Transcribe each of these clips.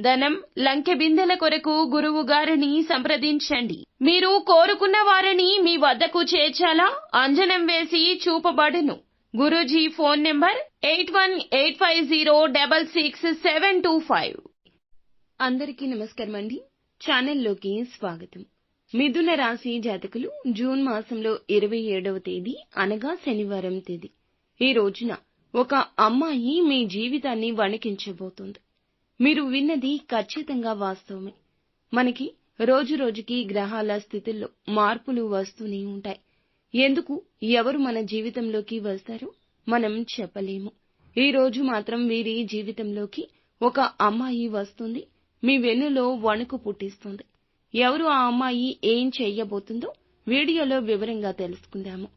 ధనం లంకె బిందెల కొరకు గురువు గారిని సంప్రదించండి. మీరు కోరుకున్న వారిని మీ వద్దకు చేర్చాలా? అంజనం వేసి చూపబడును. Guruji phone number eight one eight five zero double six seven two five. అందరికీ నమస్కారం అండి. ఛానల్లోకి స్వాగతం. మిథున రాశి జాతకులు జూన్ మాసంలో ఇరవై ఏడవ తేదీ అనగా శనివారం తేదీ. ఈ రోజున ఒక అమ్మాయి మీ జీవితాన్ని వణికించబోతుంది. మీరు విన్నది ఖచ్చితంగా వాస్తవమే. మనకి రోజు రోజుకి గ్రహాల స్థితుల్లో మార్పులు వస్తూనే ఉంటాయి. ఎందుకు ఎవరు మన జీవితంలోకి వస్తారో మనం చెప్పలేము. ఈ రోజు మాత్రం వీరి జీవితంలోకి ఒక అమ్మాయి వస్తుంది. మీ వెన్నులో వణుకు పుట్టిస్తుంది. ఎవరు ఆ అమ్మాయి ఏం చెయ్యబోతుందో వీడియోలో వివరంగా తెలుసుకుందాము.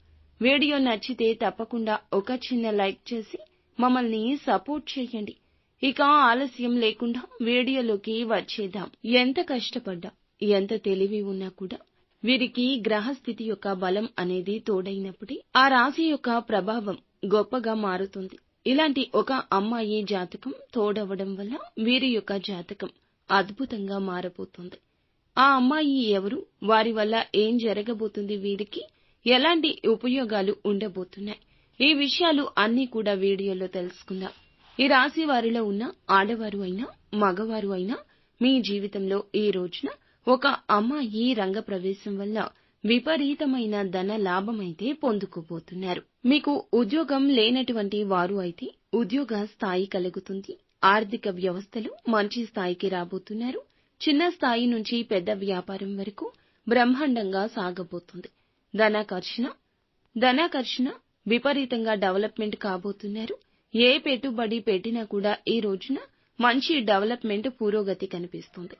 వీడియో నచ్చితే తప్పకుండా ఒక చిన్న లైక్ చేసి మమ్మల్ని సపోర్ట్ చేయండి. ఇక ఆలస్యం లేకుండా వీడియోలోకి వచ్చేద్దాం. ఎంత కష్టపడ్డా ఎంత తెలివి ఉన్నా కూడా వీరికి గ్రహస్థితి యొక్క బలం అనేది తోడైనప్పుడే ఆ రాశి యొక్క ప్రభావం గొప్పగా మారుతుంది. ఇలాంటి ఒక అమ్మాయి జాతకం తోడవడం వల్ల వీరి యొక్క జాతకం అద్భుతంగా మారబోతుంది. ఆ అమ్మాయి ఎవరు వారి వల్ల ఏం జరగబోతుంది వీరికి ఎలాంటి ఉపయోగాలు ఉండబోతున్నాయి ఈ విషయాలు అన్నీ కూడా వీడియోలో తెలుసుకుందాం. ఈ రాశి వారిలో ఉన్న ఆడవారు అయినా మగవారు అయినా మీ జీవితంలో ఈ రోజున ఒక అమ్మాయి రంగ ప్రవేశం వల్ల విపరీతమైన ధన లాభమైతే పొందుకోబోతున్నారు. మీకు ఉద్యోగం లేనటువంటి వారు అయితే ఉద్యోగ స్థాయి కలుగుతుంది. ఆర్థిక వ్యవస్థలు మంచి స్థాయికి రాబోతున్నారు. చిన్న స్థాయి నుంచి పెద్ద వ్యాపారం వరకు బ్రహ్మాండంగా సాగబోతుంది. ధనాకర్షణ ధనాకర్షణ విపరీతంగా డెవలప్మెంట్ కాబోతున్నారు. ఏ పెట్టుబడి పెట్టినా కూడా ఈ రోజున మంచి డెవలప్మెంట్ పురోగతి కనిపిస్తుంది.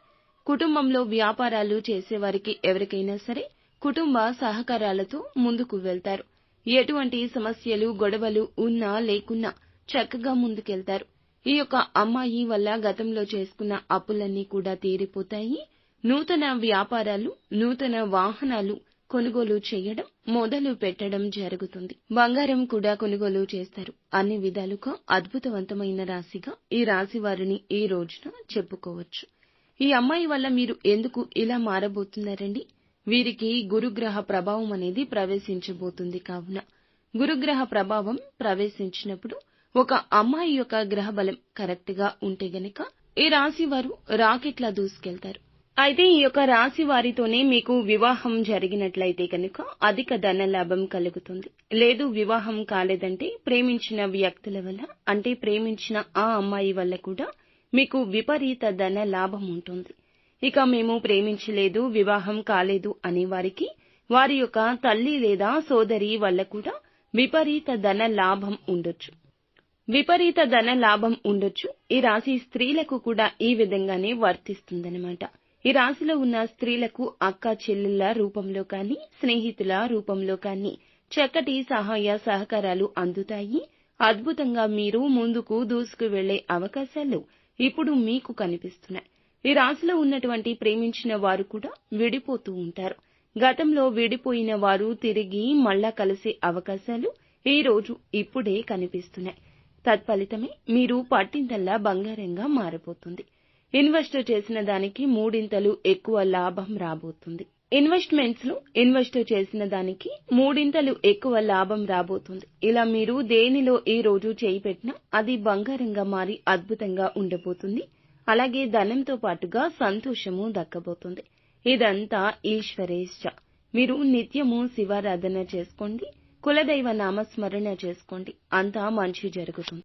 కుటుంబంలో వ్యాపారాలు చేసేవారికి ఎవరికైనా సరే కుటుంబ సహకారాలతో ముందుకు వెళ్తారు. ఎటువంటి సమస్యలు గొడవలు ఉన్నా లేకున్నా చక్కగా ముందుకెళ్తారు. ఈ యొక్క అమ్మాయి వల్ల గతంలో చేసుకున్న అప్పులన్నీ కూడా తీరిపోతాయి. నూతన వ్యాపారాలు నూతన వాహనాలు కొనుగోలు చేయడం మొదలు పెట్టడం జరుగుతుంది. బంగారం కూడా కొనుగోలు చేస్తారు. అన్ని విధాలుగా అద్భుతవంతమైన రాశిగా ఈ రాశి వారిని ఈ రోజున చెప్పుకోవచ్చు. ఈ అమ్మాయి వల్ల మీరు ఎందుకు ఇలా మారబోతున్నారండి? వీరికి గురుగ్రహ ప్రభావం అనేది ప్రవేశించబోతుంది కావున. గురుగ్రహ ప్రభావం ప్రవేశించినప్పుడు ఒక అమ్మాయి యొక్క గ్రహ బలం కరెక్ట్గా ఉంటే గనక ఈ రాశి వారు రాకెట్లా దూసుకెళ్తారు. అయితే ఈ యొక్క రాశి వారితోనే మీకు వివాహం జరిగినట్లయితే కనుక అధిక ధన లాభం కలుగుతుంది. లేదు వివాహం కాలేదంటే ప్రేమించిన వ్యక్తుల వల్ల అంటే ప్రేమించిన ఆ అమ్మాయి వల్ల కూడా మీకు విపరీత ధన లాభం ఉంటుంది. ఇక మేము ప్రేమించలేదు వివాహం కాలేదు అనే వారికి వారి యొక్క తల్లి లేదా సోదరి వల్ల కూడా విపరీత ధన లాభం ఉండొచ్చు. విపరీత ధన లాభం ఉండొచ్చు. ఈ రాశి స్త్రీలకు కూడా ఈ విధంగానే వర్తిస్తుందన్నమాట. ఈ రాశిలో ఉన్న స్త్రీలకు అక్క చెల్లెళ్ళ రూపంలో కానీ స్నేహితుల రూపంలో కానీ చక్కటి సహాయ సహకారాలు అందుతాయి. అద్భుతంగా మీరు ముందుకు దూసుకు వెళ్ళే అవకాశాలు ఇప్పుడు మీకు కనిపిస్తున్నాయి. ఈ రాశిలో ఉన్నటువంటి ప్రేమించిన వారు కూడా విడిపోతూ ఉంటారు. గతంలో విడిపోయిన వారు తిరిగి మళ్ళా కలిసే అవకాశాలు ఈ రోజు ఇప్పుడే కనిపిస్తున్నాయి. తత్ఫలితమే మీరు పట్టిందల్లా బంగారంగా మారబోతుంది. ఇన్వెస్ట్ చేసిన దానికి మూడింతలు ఎక్కువ లాభం రాబోతుంది. ఇన్వెస్ట్మెంట్స్లో ఇన్వెస్ట్ చేసిన దానికి మూడింతలు ఎక్కువ లాభం రాబోతుంది. ఇలా మీరు దేనిలో ఈ రోజు చేయి పెట్టినా అది బంగారంగా మారి అద్భుతంగా ఉండబోతుంది. అలాగే ధనంతో పాటుగా సంతోషము దక్కబోతుంది. ఇదంతా ఈశ్వరేశ్చ. మీరు నిత్యము శివారాధన చేసుకోండి. కులదైవ నామస్మరణ చేసుకోండి. అంతా మంచి జరుగుతుంది.